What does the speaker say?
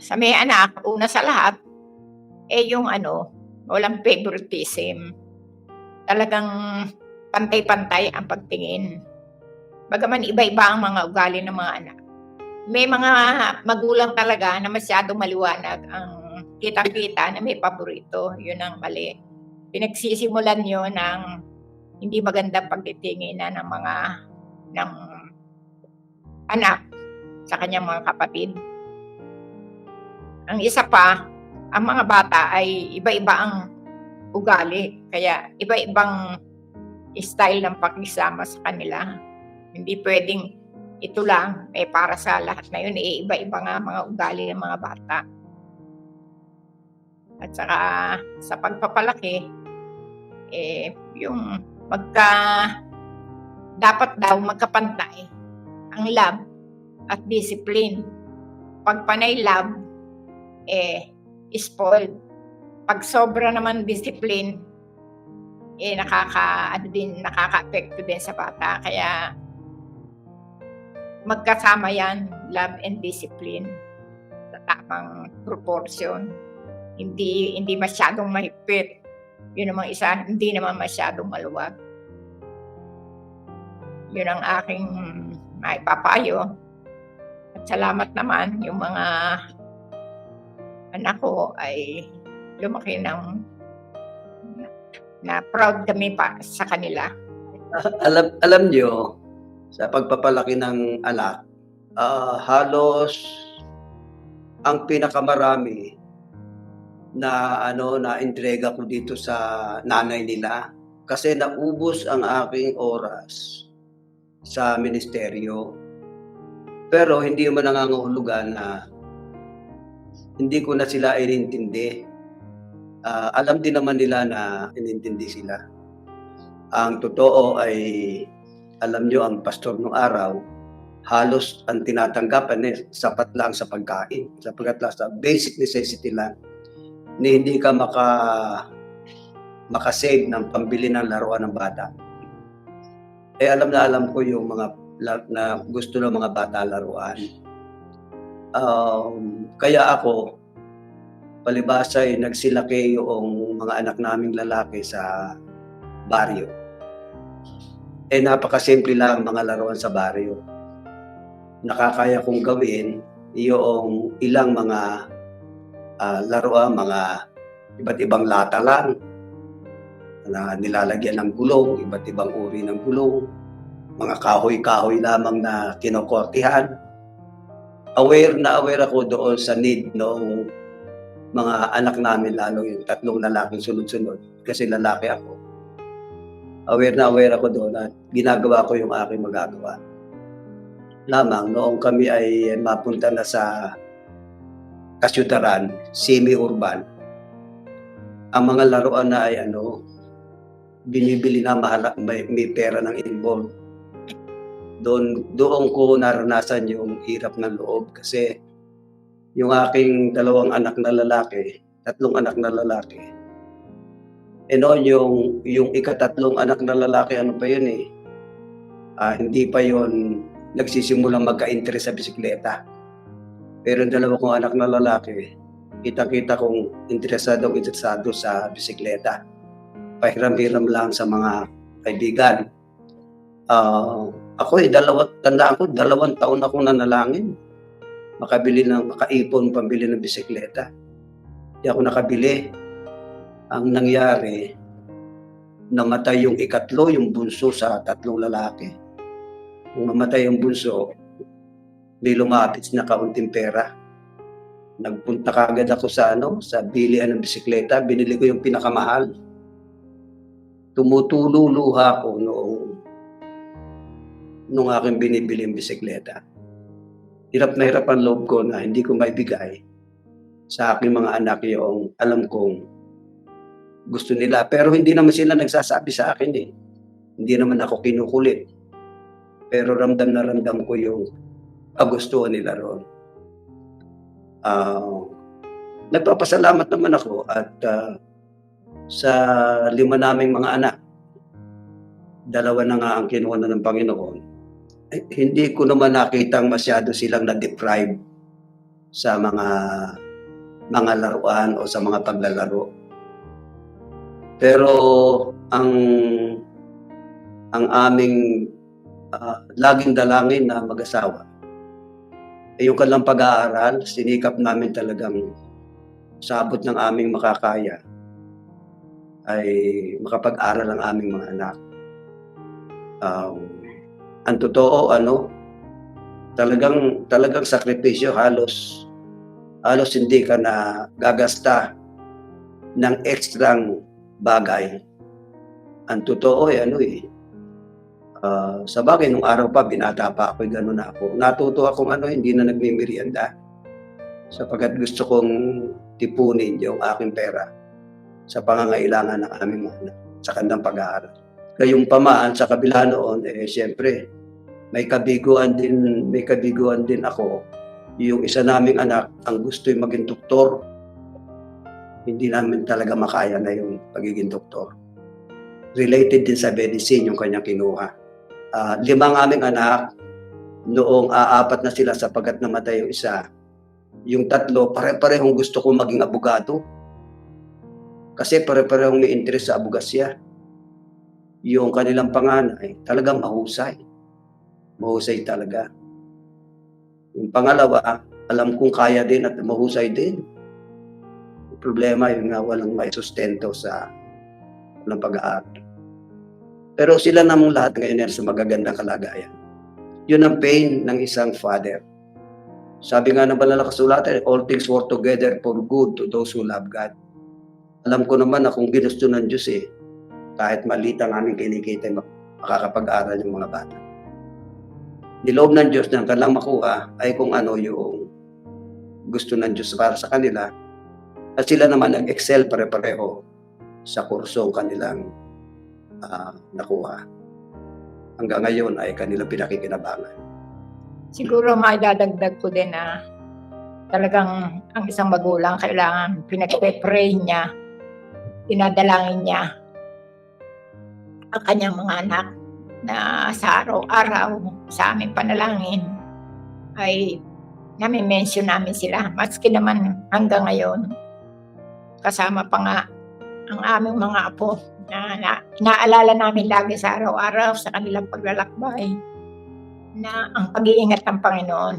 sa may anak, una sa lahat, eh yung ano, walang favoritism. Talagang pantay-pantay ang pagtingin. Bagaman iba-iba ang mga ugali ng mga anak. May mga magulang talaga na masyadong maliwanag ang kita-kita na may paborito. Yun ang mali. Pinagsisimulan yun ng hindi magandang pagtitingin na ng mga ng anak sa kanyang mga kapatid. Ang isa pa, ang mga bata ay iba-iba ang ugali. Kaya iba-ibang style ng pakisama sa kanila. Hindi pwedeng ito lang, eh para sa lahat na yun, eh, iba-iba nga mga ugali ng mga bata. At saka sa pagpapalaki, eh, yung magka, dapat daw magkapantay ang love at discipline. Pag panay love, eh, spoiled. Pag sobra naman discipline, eh, nakaka, ano din, nakaka-apekto din sa bata. Kaya, magkasama yan, love and discipline sa tamang proportion. Hindi hindi masyadong mahigpit. Yun namang isa, hindi naman masyadong maluwag. Yun ang aking maipapayo. At salamat naman yung mga anak ko ay lumaki ng na proud kami pa sa kanila. alam alam niyo sa pagpapalaki ng anak ah, halos ang pinakamarami na ano na entrega ko dito sa nanay nila kasi naubos ang aking oras sa ministeryo pero hindi mo nangangahulugan na hindi ko na sila inintindi. Ah, alam din naman nila na inintindi sila. Ang totoo ay alam nyo ang pastor nung araw halos ang tinatanggapan eh, sapat lang sa pagkain. Sapagkat lang sa basic necessity lang ni hindi ka maka makasave ng pambili ng laruan ng bata. Eh alam na alam ko yung mga na gusto ng mga bata laruan. Um, kaya ako palibasa ay nagsilaki yung mga anak naming lalaki sa baryo eh napakasimple lang ang mga laruan sa baryo. Nakakaya kong gawin yung ilang mga ah, laruan, mga iba't ibang lata lang na nilalagyan ng gulong, iba't ibang uri ng gulong, mga kahoy-kahoy lamang na kinokortihan. Aware na aware ako doon sa need ng mga anak namin, lalo yung tatlong lalaking sunod-sunod, kasi lalaki ako aware na aware ako doon at ginagawa ko yung aking magagawa. Lamang noong kami ay mapunta na sa kasyudaran, semi-urban, ang mga laruan na ay ano, binibili na mahal, may, may pera ng involved. Doon, doon ko naranasan yung hirap ng loob kasi yung aking dalawang anak na lalaki, tatlong anak na lalaki, eh noon yung, yung ikatatlong anak na lalaki, ano pa yun eh, ah, hindi pa yun nagsisimulang magka-interest sa bisikleta. Pero yung dalawa kong anak na lalaki, kita-kita kong interesado interesado sa bisikleta. Pahiram-hiram lang sa mga kaibigan. Ah, ako eh, dalawa, tandaan ko, dalawang taon akong nanalangin. Makabili ng, makaipon, pambili ng bisikleta. Hindi ako nakabili ang nangyari, namatay yung ikatlo, yung bunso sa tatlong lalaki. Nung namatay yung bunso, may lumapit na kaunting pera. Nagpunta kagad ako sa ano, sa bilian ng bisikleta, binili ko yung pinakamahal. Tumutulo luha ko noong nung aking binibili yung bisikleta. Hirap na hirap ang loob ko na hindi ko maibigay sa aking mga anak yung alam kong gusto nila. Pero hindi naman sila nagsasabi sa akin eh. Hindi naman ako kinukulit. Pero ramdam na ramdam ko yung kagustuhan nila roon. Ah, nagpapasalamat naman ako at ah, sa lima naming mga anak, dalawa na nga ang kinuha na ng Panginoon, hindi ko naman nakitang masyado silang na-deprive sa mga mga laruan o sa mga paglalaro. Pero ang ang aming ah, laging dalangin na mag-asawa ay yung kanilang pag-aaral, sinikap namin talagang sabot ng aming makakaya ay makapag-aral ang aming mga anak. Um, ang totoo, ano, talagang talagang sakripisyo halos halos hindi ka na gagasta ng ekstrang bagay. Ang totoo ay ano eh, ah, sa bagay, nung araw pa, binata pa ako, gano'n na ako. Natuto akong ano, hindi na nagmimerienda sapagkat gusto kong tipunin yung aking pera sa pangangailangan ng aming anak sa kanilang pag-aaral. Kayong pamaan sa kabila noon, eh siyempre, may kabiguan din, may kabiguan din ako. Yung isa naming anak, ang gusto yung maging doktor. Hindi namin talaga makaya na yung pagiging doktor. Related din sa medicine yung kanyang kinuha. Ah, limang aming anak, noong aapat na sila sapagkat namatay yung isa, yung tatlo, pare-parehong gusto kong maging abogado. Kasi pare-parehong may interest sa abogasya. Yung kanilang panganay, talagang mahusay. Mahusay talaga. Yung pangalawa, alam kong kaya din at mahusay din. Yung problema yung nga walang may sustento sa ng pag-aaral. Pero sila namang lahat ngayon ay sa magagandang kalagayan. Yun ang pain ng isang father. Sabi nga ng banal na kasulatan, all things work together for good to those who love God. Alam ko naman na kung ginusto ng Diyos eh, kahit maliit ang aming kinikita, makakapag-aral yung mga bata. Niloob ng Diyos na kanilang makuha ay kung ano yung gusto ng Diyos para sa kanila. At sila naman nag-excel pare-pareho sa kursong kanilang ah, nakuha. Hanggang ngayon ay kanilang pinakikinabangan. Siguro maidadagdag ko din na talagang ang isang magulang kailangan pinagpe-pray niya, dinadalangin niya ang kanyang mga anak na sa araw-araw sa aming panalangin ay nami-mention namin sila. Maski naman hanggang ngayon, kasama pa nga ang aming mga apo na, na inaalala namin lagi sa araw-araw sa kanilang paglalakbay na ang pag-iingat ng Panginoon